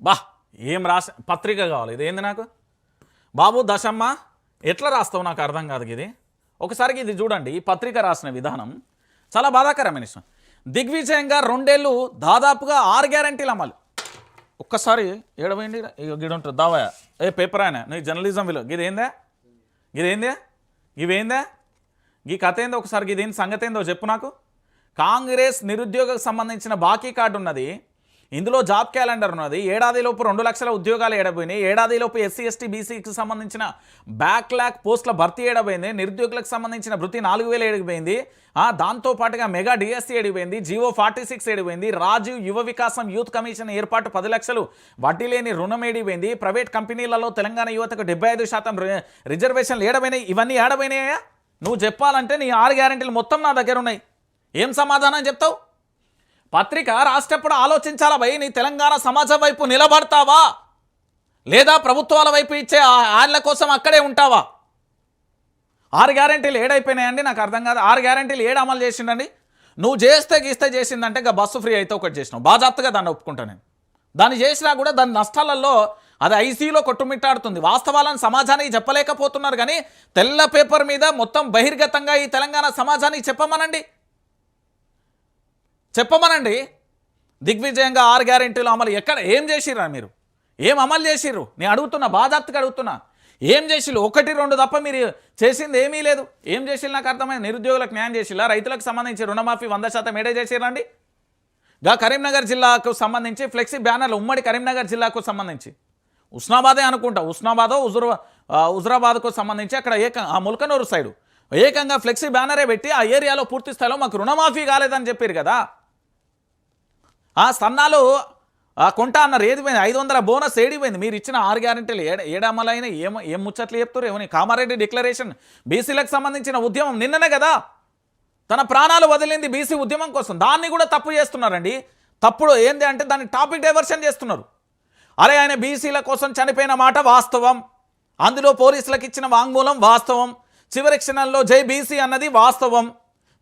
బా ఏం రాసి పత్రిక కావాలి. ఇది ఏంది నాకు? బాబు దశమ్మ ఎట్లా రాస్తావు నాకు అర్థం కాదు ఇది ఒకసారికి ఇది చూడండి ఈ పత్రిక రాసిన విధానం చాలా బాధాకరమైన విషయం. దిగ్విజయంగా రెండేళ్ళు దాదాపుగా ఆరు గ్యారంటీలు అమలు. ఒక్కసారి ఏడవేయండి గిడ ఉంటుంది దావా ఏ పేపర్ ఆయన? నీ జర్నలిజం విలువ. ఇది ఏందే? ఇది ఏందే? ఇవేందే ఈ కథ ఏందో ఒకసారి ఇది ఏంది? సంగతి ఏందో చెప్పు నాకు. కాంగ్రెస్ నిరుద్యోగకు సంబంధించిన బాకీ కార్డు ఉన్నది. ఇందులో జాబ్ క్యాలెండర్ ఉన్నది. ఏడాదిలోపు రెండు లక్షల ఉద్యోగాలు ఏడబోయినాయి. ఏడాదిలోపు ఎస్సీ ఎస్టీ బీసీకి సంబంధించిన బ్యాక్లాక్ పోస్టుల భర్తీ ఏడబోయింది. నిరుద్యోగులకు సంబంధించిన వృత్తి నాలుగు వేలు ఏడిపోయింది దాంతో పాటుగా మెగా డిఎస్సీ ఏడిపోయింది జియో ఫార్టీ సిక్స్ ఏడిపోయింది రాజీవ్ యువ వికాసం యూత్ కమిషన్ ఏర్పాటు పది లక్షలు వడ్డీ లేని రుణం ఏడిపోయింది ప్రైవేట్ కంపెనీలలో తెలంగాణ యువతకు డెబ్బై ఐదు శాతం రి- రిజర్వేషన్లు ఏడబోయినాయి. ఇవన్నీ ఏడబోయినాయా? నువ్వు చెప్పాలంటే నీ ఆరు గ్యారెంటీలు మొత్తం నా దగ్గర ఉన్నాయి. ఏం సమాధానం చెప్తావు? పత్రిక రాసేటప్పుడు ఆలోచించాలా భయ్? నీ తెలంగాణ సమాజం వైపు నిలబడతావా? లేదా ప్రభుత్వాల వైపు ఇచ్చే ఆ- ఆళ్ళ కోసం అక్కడే ఉంటావా? ఆరు గ్యారెంటీలు ఏడైపోయినాయండి నాకు అర్థం కాదు. ఆరు గ్యారెంటీలు ఏడు అమలు చేసిండండి. నువ్వు చేస్తే గీస్తే చేసిందంటే ఇక బస్సు ఫ్రీ అయితే ఒకటి చేసినావు. బాజాప్తగా దాన్ని ఒప్పుకుంటా నేను. దాన్ని చేసినా కూడా దాని నష్టాలలో అది ఐసీలో కొట్టుమిట్టాడుతుంది. వాస్తవాలను సమాజానికి చెప్పలేకపోతున్నారు కానీ తెల్ల పేపర్ మీద మొత్తం బహిర్గతంగా ఈ తెలంగాణ సమాజానికి చెప్పమనండి. చెప్పమనండి. దిగ్విజయంగా ఆరు గ్యారెంటీలు అమలు ఎక్కడ ఏం చేసిర్రా మీరు? ఏం అమలు చేసిర్రు? నేను అడుగుతున్నా బాధాప్తగా అడుగుతున్నా. ఏం చేసిల్లు ఒకటి రెండు తప్ప మీరు చేసింది ఏమీ లేదు. ఏం చేసిల్లు నాకు అర్థమైంది? నిరుద్యోగులకు న్యాయం చేసిల్లా రైతులకు సంబంధించి రుణమాఫీ వంద శాతం ఏడే చేసిరండి గా కరీంనగర్ జిల్లాకు సంబంధించి ఫ్లెక్సీ బ్యానర్లు ఉమ్మడి కరీంనగర్ జిల్లాకు సంబంధించి. ఉస్నాబాదే అనుకుంటా. ఉస్నాబాదో హుజుర్ హుజురాబాద్కు సంబంధించి అక్కడ ఏక ఆ ముల్కనూరు సైడు. ఏకంగా ఫ్లెక్సీ బ్యానరే పెట్టి ఆ ఏరియాలో పూర్తి స్థాయిలో మాకు రుణమాఫీ కాలేదని చెప్పారు కదా. ఆ సన్నాలు కొంటా అన్నారు ఏది పోయింది ఐదు వందల బోనస్ ఏడిపోయింది. మీరు ఇచ్చిన ఆరు గ్యారెంటీలు ఏడ ఏడమలైన ఏం ఏం ముచ్చట్లు చెప్తారు ఏమని కామారెడ్డి డిక్లరేషన్? బీసీలకు సంబంధించిన ఉద్యమం నిన్ననే కదా? తన ప్రాణాలు వదిలింది బీసీ ఉద్యమం కోసం. దాన్ని కూడా తప్పు చేస్తున్నారండి. తప్పుడు ఏంది అంటే దాన్ని టాపిక్ డైవర్షన్ చేస్తున్నారు. అరే ఆయన బీసీల కోసం చనిపోయిన మాట వాస్తవం. అందులో పోలీసులకు ఇచ్చిన వాంగ్మూలం వాస్తవం. చివరి క్షణంలో జై బీసీ అన్నది వాస్తవం.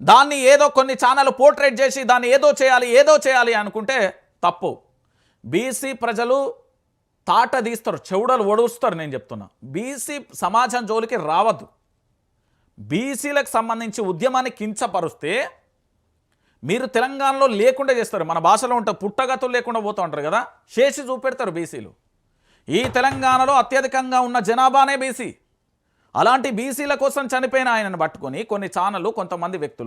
దాన్ని ఏదో కొన్ని ఛానల్ పోర్ట్రేట్ చేసి దాన్ని ఏదో చేయాలి ఏదో చేయాలి అనుకుంటే తప్పు. బీసీ ప్రజలు తాట తీస్తారు చెవుడలు ఒడుస్తారు నేను చెప్తున్నా. బీసీ సమాజం జోలికి రావద్దు. బీసీలకు సంబంధించి ఉద్యమాన్ని కించపరుస్తే మీరు తెలంగాణలో లేకుండా చేస్తారు. మన భాషలో ఉంటే పుట్టగతులు లేకుండా పోతూ ఉంటారు కదా. చేసి చూపెడతారు బీసీలు. ఈ తెలంగాణలో అత్యధికంగా ఉన్న జనాభానే బీసీ. అలాంటి బీసీల కోసం చనిపోయిన ఆయనను పట్టుకొని కొన్ని ఛానళ్ళు కొంతమంది వ్యక్తులు